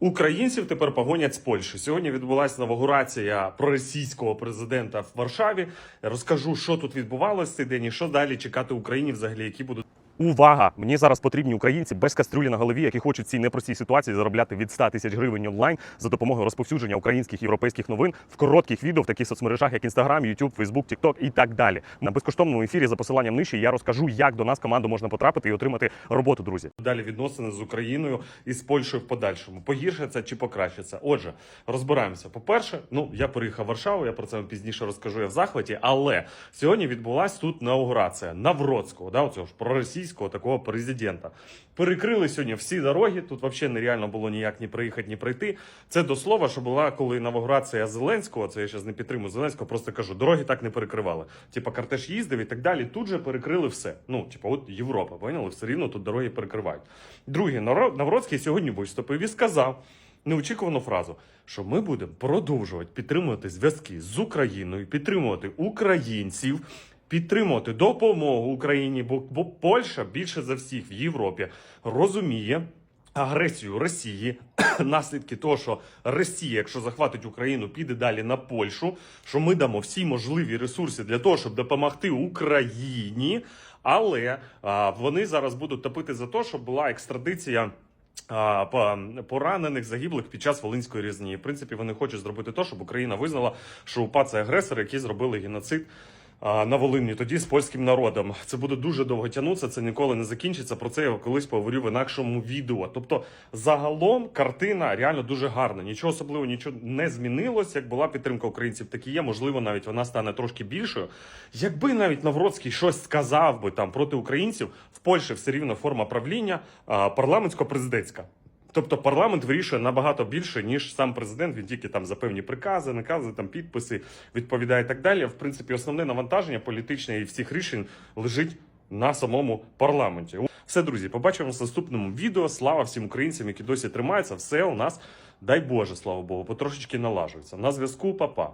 Українців тепер погонять з Польщі. Сьогодні відбулася новогурація проросійського президента в Варшаві. Розкажу, що тут відбувалося цей день і що далі чекати Україні, взагалі, які будуть. Увага! Мені зараз потрібні українці без кастрюлі на голові, які хочуть в цій непростій ситуації заробляти від 100 тисяч гривень онлайн за допомогою розповсюдження українських європейських новин в коротких відео в таких соцмережах, як Instagram, YouTube, Facebook, TikTok і так далі. На безкоштовному ефірі за посиланням нижче я розкажу, як до нас команду можна потрапити і отримати роботу, друзі. Далі відносини з Україною і з Польщею в подальшому. Погіршиться чи покращиться? Отже, розбираємося. По-перше, ну я переїхав Варшаву, я про це пізніше розкажу. Я в захваті. Але сьогодні відбулася тут інаугурація Навроцького, да, оцього ж проросійського такого президента. Перекрили сьогодні всі дороги. Тут взагалі нереально було ніяк ні приїхати, ні пройти. Це до слова, що була коли інаугурація Зеленського. Це я зараз не підтримую Зеленського, просто кажу, дороги так не перекривали. Типа кортеж їздив і так далі. Тут же перекрили все. Ну, типа, от Європа, поняли? Все рівно тут дороги перекривають. Навро- Навроцький сьогодні виступив і сказав неочікувану фразу, що ми будемо продовжувати підтримувати зв'язки з Україною, підтримувати українців. Підтримувати допомогу Україні, бо, бо Польща більше за всіх в Європі розуміє агресію Росії, наслідки того, що Росія, якщо захватить Україну, піде далі на Польщу. Що ми дамо всі можливі ресурси для того, щоб допомогти Україні, але а, вони зараз будуть топити за те, щоб була екстрадиція. Поранених загиблих під час Волинської різні. В принципі, вони хочуть зробити те, щоб Україна визнала, що УПА це агресори, які зробили геноцид на Волині, тоді з польським народом. Це буде дуже довго тягнутися, це ніколи не закінчиться. Про це я колись поговорю в інакшому відео. Тобто, загалом картина реально дуже гарна. Нічого особливого, нічого не змінилось. Як була підтримка українців, так і є. Можливо, навіть вона стане трошки більшою. Якби навіть Навроцький щось сказав би там проти українців, в Польщі все рівно форма правління парламентсько-президентська. Тобто парламент вирішує набагато більше, ніж сам президент. Він тільки там за певні прикази, накази, там підписи відповідає і так далі. В принципі, основне навантаження політичне і всіх рішень лежить на самому парламенті. Все, друзі, побачимося в наступному відео. Слава всім українцям, які досі тримаються. Все у нас, дай Боже, слава Богу, потрошечки налажується. На зв'язку, папа.